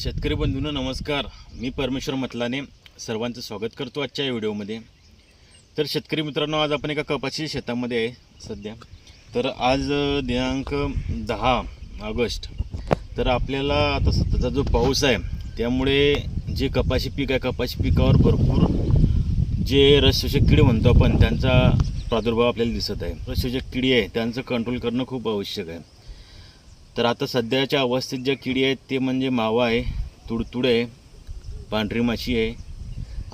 शेतकरी बंधूंनो नमस्कार. मी परमेश्वर मतलाने सर्वांचं स्वागत करतो आजच्या व्हिडिओमध्ये. तर शेतकरी मित्रांनो आज आपण एका कपाशी शेतामध्ये आहे सध्या. तर आज दिनांक दहा ऑगस्ट. तर आपल्याला आता सध्याचा जो पाऊस आहे त्यामुळे जे कपाशी पीक आहे कपाशी पिकावर भरपूर जे रसशोषक किडे म्हणतो आपण त्यांचा प्रादुर्भाव आपल्याला दिसत आहे. रसशोषक किडी आहे त्यांचं कंट्रोल करणं खूप आवश्यक आहे. तर आता सध्याच्या अवस्थेत ज्या किडी आहेत ते म्हणजे मावा आहे तुडतुड आहे पांढरी माशी आहे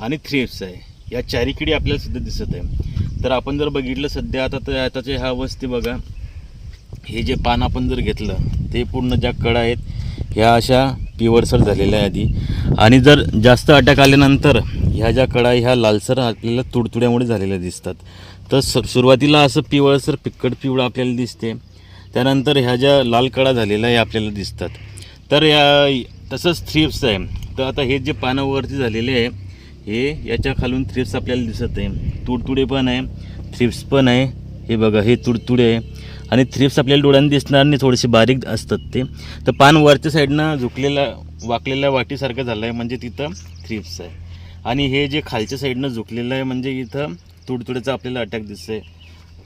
आणि थ्रिप्स आहे. या चारी किडी आपल्याला सध्या दिसत आहे. तर आपण जर बघितलं सध्या आता तर आताच्या ह्या अवस्थे बघा. हे जे पान आपण जर घेतलं ते पूर्ण ज्या कडा आहेत ह्या अशा पिवळसर झालेल्या आहे आधी. आणि जर जास्त अटॅक आल्यानंतर ह्या ज्या कडा ह्या लालसर आपल्याला तुडतुड्यामुळे झालेल्या दिसतात. तर सुरुवातीला असं पिवळसर पिक्कट पिवळं आपल्याला दिसते. त्यानंतर ह्या ज्या लाल कडा झालेल्या आहे आपल्याला दिसतात. तर या तसंच थ्रिप्स आहे. तर आता हे जे पानावरती झालेले आहे हे याच्या खालून थ्रिप्स आपल्याला दिसत आहे. तुडतुडे पण आहे थ्रिप्स पण आहे. हे बघा हे तुडतुडे आहे. आणि थ्रिप्स आपल्याला डोळ्यांनी दिसणार नाही थोडेसे बारीक असतात ते. तर पान वरच्या साईडनं झुकलेला वाकलेल्या वाटीसारखं झालं आहे म्हणजे तिथं थ्रिप्स आहे. आणि हे जे खालच्या साईडनं झुकलेलं आहे म्हणजे इथं तुडतुड्याचा आपल्याला अटॅक दिसतंय.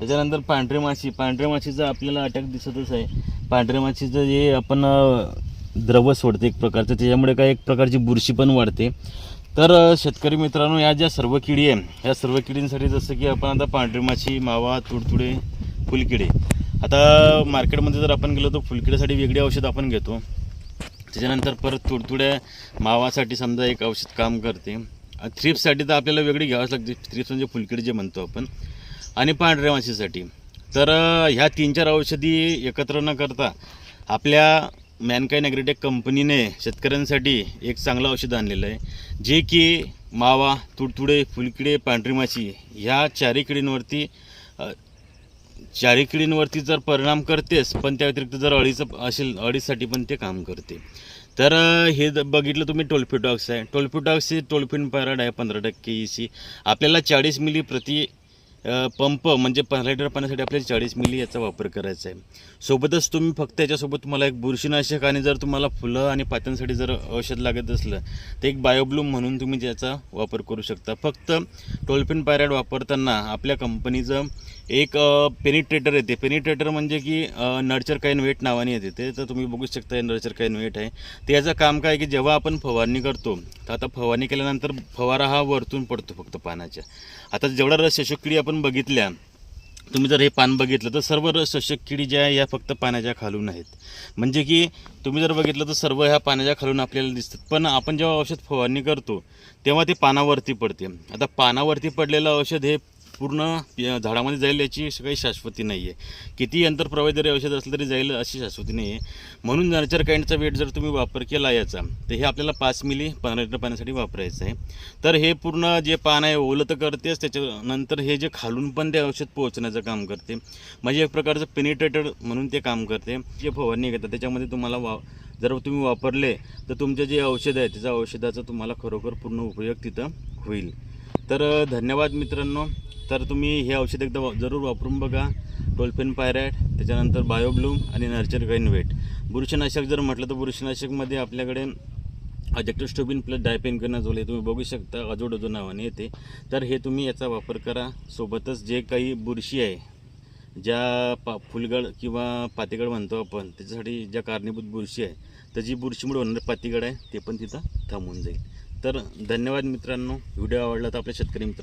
त्याच्यानंतर पांढरे माशी. पांढऱ्या माशीचा आपल्याला अटॅक दिसतच आहे. पांढऱ्या माशीचं जे आपण द्रव सोडते एक प्रकारचं त्याच्यामुळे काय एक प्रकारची बुरशी पण वाढते. तर शेतकरी मित्रांनो या ज्या सर्व किडी आहे या सर्व किडींसाठी जसं की आपण आता पांढरी माशी मावा तुडतुडे फुलकिडे. आता मार्केटमध्ये जर आपण गेलो तर फुलकिड्यासाठी वेगळी औषध आपण घेतो. त्याच्यानंतर परत तुडतुड्या मावासाठी समजा एक औषध काम करते. थ्रिप्ससाठी तर आपल्याला वेगळी घ्यावंच लागते. थ्रिप्स म्हणजे फुलकिडी जे म्हणतो आपण. आणि पांढऱ्या माशीसाठी. तर ह्या तीन चार औषधी एकत्र न करता आपल्या मॅनकाईन ॲग्रिटेक कंपनीने शेतकऱ्यांसाठी एक चांगलं औषध आणलेलं आहे जे की मावा तुडतुडे फुलकिडे पांढरी माशी ह्या चारी किडींवरती चारी किडींवरती जर परिणाम करतेच पण त्या व्यतिरिक्त जर अळीचं असेल अळीसाठी पण ते काम करते. तर हे बघितलं तुम्ही टोल्फिटॉक्स आहे. टोल्फिटॉक्स हे टोल्फिन पॅराड आहे पंधरा टक्के ई सी आपल्याला चाळीस मिली प्रति पंप म्हणजे पंधरा लिटर पाण्यासाठी आपल्याला चाळीस मिली याचा वापर करायचा आहे. सोबतच तुम्ही फक्त याच्यासोबत तुम्हाला एक बुरशीनाशक आणि जर तुम्हाला फुलं आणि पात्यांसाठी जर औषध लागत असलं तर एक बायोब्लूम म्हणून तुम्ही ज्याचा वापर करू शकता. फक्त टोल्फिन पायरॅड वापरताना आपल्या कंपनीचं एक पेनिट्रेटर येते. पेनिट्रेटर म्हणजे की नर्चर काईन वेट नावाने येते. ते तर तुम्ही बघू शकता हे नर्चर काईन वेट आहे. ते याचं काम काय की जेव्हा आपण फवारणी करतो तर आता फवारणी केल्यानंतर फवारा हा वरतून पडतो फक्त पानाच्या. आता जेवढा रस शोषक आपण बघितल्या तुम्ही जर हे पान बघितलं तर सर्व रस शोषक किडी ज्या आहे या फक्त पाण्याच्या खालून आहेत. म्हणजे की तुम्ही जर बघितलं तर सर्व ह्या पाण्याच्या खालून आपल्याला दिसतात. पण आपण जेव्हा औषध फवारणी करतो तेव्हा ते पानावरती पडते. आता पानावरती पडलेलं औषध हे पूर्ण या झाडामध्ये जाईल याची काही शाश्वती नाही आहे किती अंतरप्रवाही जरी औषध असलं तरी जाईल अशी शाश्वती नाही आहे म्हणून नर्चर काइंडचा वेट जर तुम्ही वापर केला याचा तर हे आपल्याला पाच मिली पंधरा लिटर पाण्यासाठी वापरायचं आहे. तर हे पूर्ण जे पान आहे ओलं तर करतेच त्याच्यानंतर हे जे खालून पण ते औषध पोहोचण्याचं काम करते. म्हणजे एक प्रकारचं पेनिट्रेटर म्हणून ते काम करते. जे फवारणी घेतात त्याच्यामध्ये तुम्हाला वा जर तुम्ही वापरले तर तुमचे जे औषध आहे त्याच्या औषधाचा तुम्हाला खरोखर पूर्ण उपयोग तिथं होईल. तर धन्यवाद मित्रांनो. तर तुम्ही हे औषध एकदा जरूर वापरून बघा. टोल्फेन पायरॅट त्याच्यानंतर बायोब्लूम आणि नर्चर गाईन वेट बुरशीनाशक जर म्हटलं तर बुरशीनाशकमध्ये आपल्याकडे अजेक्टोस्टोबिन प्लस डायपेनकनाझोल हे तुम्ही बघू शकता. अजोडोजो नावाने येते. तर हे तुम्ही याचा वापर करा. सोबतच जे काही बुरशी आहे ज्या पा फुलगड किंवा पातीगड म्हणतो आपण त्याच्यासाठी ज्या कारणीभूत बुरशी आहे तर जी बुरशीमुळे होणारे पातीगड आहे ते पण तिथं थांबून जाईल. तर धन्यवाद मित्रांनो. व्हिडिओ आवडला तर आपल्या शेतकरी मित्र